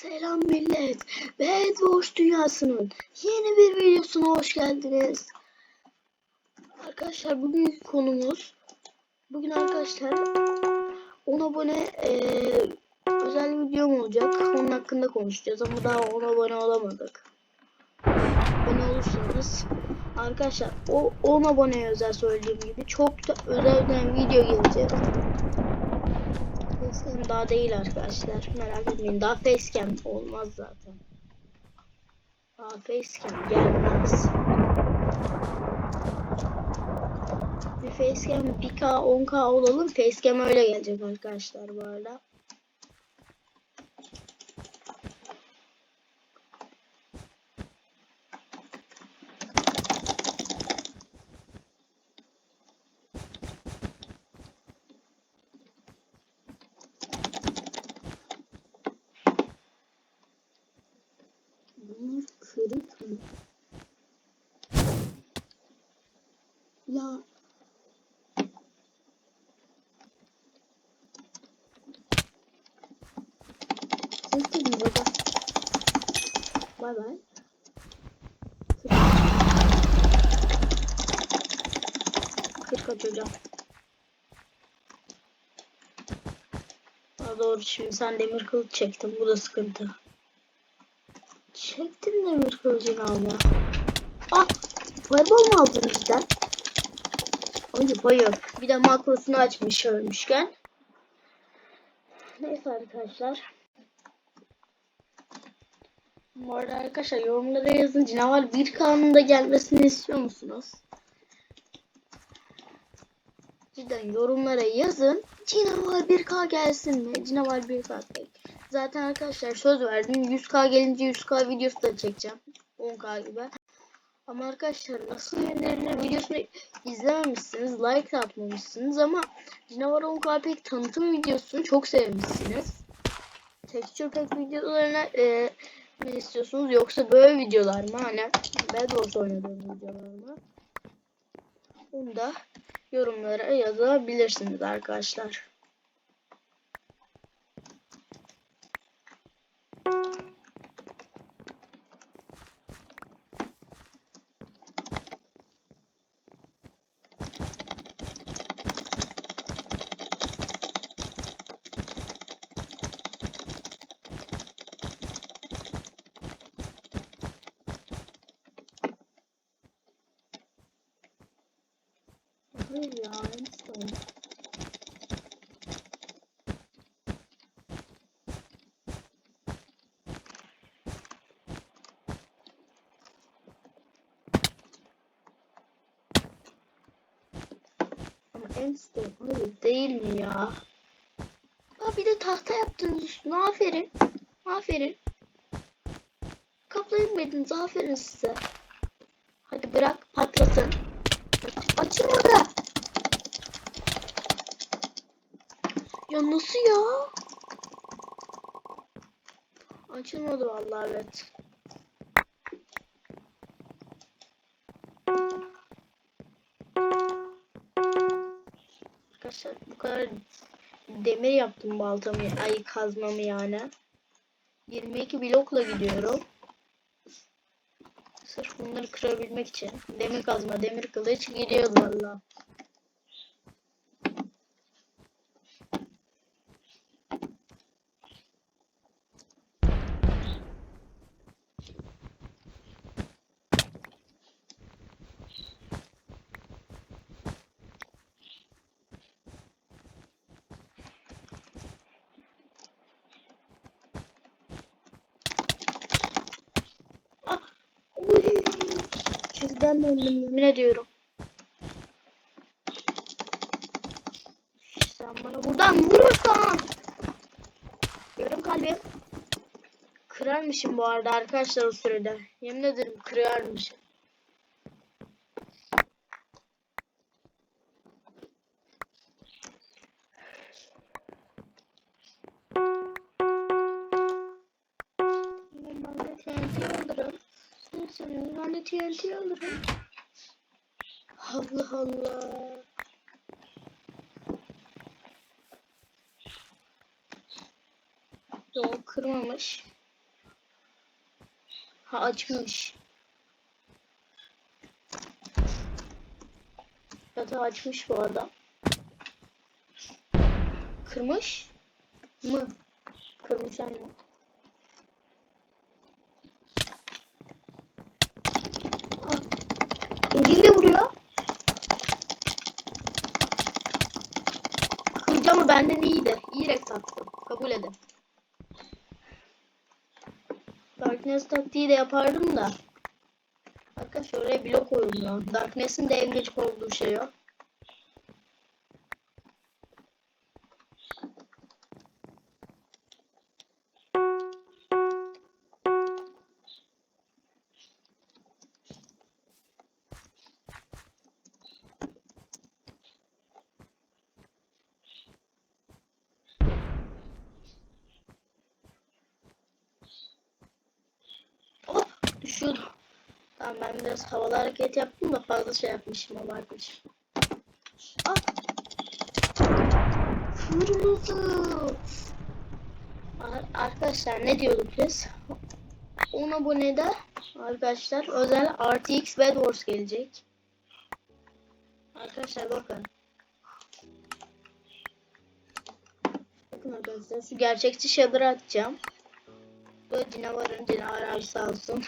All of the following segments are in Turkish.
Selam millet. Bedwars dünyasının yeni bir videosuna hoş geldiniz. Arkadaşlar bugün konumuz bugün arkadaşlar 10 abone eee, özel videom olacak. Onun hakkında konuşacağız ama daha 10 abone olamadık. Abone olursanız arkadaşlar o 10 aboneye özel söylediğim gibi çok da özel bir video gelecek. Facecam daha değil arkadaşlar. Merak etmeyin. Daha facecam olmaz zaten. Daha facecam gelmez. Bir facecam 1K 10K olalım. Facecam öyle gelecek arkadaşlar bu arada. Ya Ses dedim baba. Bay bay. Kırk atacağım. Daha doğru şimdi sen demir kılıç çektin. Bu da sıkıntı. Çektim demir kılıcını abla. Ah! Fireball mu aldın bizden? Hayır hayır. Bir de makrosunu açmış ölmüşken. Neyse arkadaşlar. Bu arada arkadaşlar yorumlara yazın. Canavar bir kanunda gelmesini istiyor musunuz? Cidden yorumlara yazın. Canavar 1K gelsin mi? Canavar 1K. Zaten arkadaşlar söz verdim. 100K gelince 100K videosu da çekeceğim. 10K gibi. Ama arkadaşlar nasıl yenilenilir videosunu izlememişsiniz. Like atmamışsınız ama Canavar 10K pek tanıtım videosunu çok sevmişsiniz. Texture Pack videolarına e, ne istiyorsunuz yoksa böyle videolar mı? Hani Bedwars oynadığım videolar mı? Bunu da yorumlara yazabilirsiniz arkadaşlar. Hayır ya, Einstein. Ama Einstein hayır değil mi ya? Aa, bir de tahta yaptınız üstüne. Aferin. Aferin. Kaplayın Aferin size. Hadi bırak patlasın. Açın Ya nasıl ya? Açılmadı vallahi evet. Arkadaşlar bu kadar demir yaptım baltamı, ay kazmamı yani. 22 blokla gidiyorum. Sırf bunları kırabilmek için. Demir kazma, demir kılıç gidiyor valla. Çizden döndüm yemin ediyorum. Sen bana buradan vurursan. Yarım kalbim. Kırarmışım bu arada arkadaşlar o sürede. Yemin ederim kırarmışım. Neyse ben de TNT alırım. Allah Allah. Yok kırmamış. Ha açmış. Yatağı açmış bu adam. Kırmış mı? Kırmış aynı. Ah, Eliyle vuruyor. Kılıcı ama benden iyiydi. İyi renk taktım. Kabul edin. Darkness taktiği de yapardım da. Arkadaşlar oraya blok koyulmuyor. Darkness'in de en gecik olduğu şey o. düşüyordu. Tamam ben biraz havalı hareket yaptım da fazla şey yapmışım abartmışım. Ah. Kırmızı. Ar- Arkadaşlar ne diyorduk biz? 10 abonede arkadaşlar özel RTX Bed Wars gelecek. Arkadaşlar bakın. Bakın arkadaşlar şu gerçekçi shader'ı atacağım. Bu canavarın canavar sağ olsun.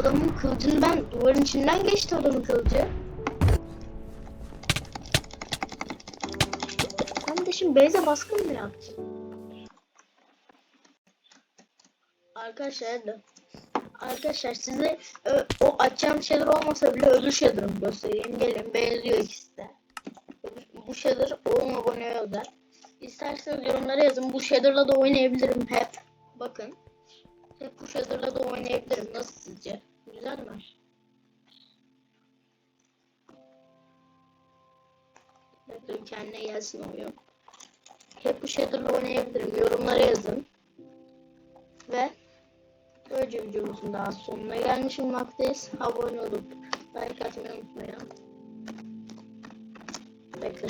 Adamın kılıcını ben duvarın içinden geçti adamın kılıcı. Sen de şimdi Beyza baskın mı yaptın? Arkadaşlar da Arkadaşlar size ö- o açacağım shader olmasa bile öbür shader'ımı göstereyim. Gelin benziyor ikisi de. Bu- shader 10 aboneye özel. İsterseniz yorumlara yazın. Bu shader'la da oynayabilirim hep. Bakın. Hep bu shader'la da oynayabilirim. Nasıl sizce? Güzel mi? Bekleyin kendine gelsin oyun. Hep bu shader'la oynayabilirim. Yorumlara yazın. Ve böylece videomuzun daha sonuna gelmiş bulmaktayız. Abone olup like atmayı unutmayın. Bekle.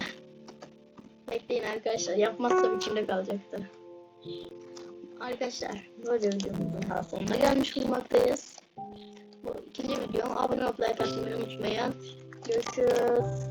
Bekleyin arkadaşlar. Yapmazsam içimde kalacaktır. Arkadaşlar böylece videomuzun daha sonuna gelmiş bulmaktayız. Bu ikinci videom. Abone olup like atmayı unutmayın. Görüşürüz.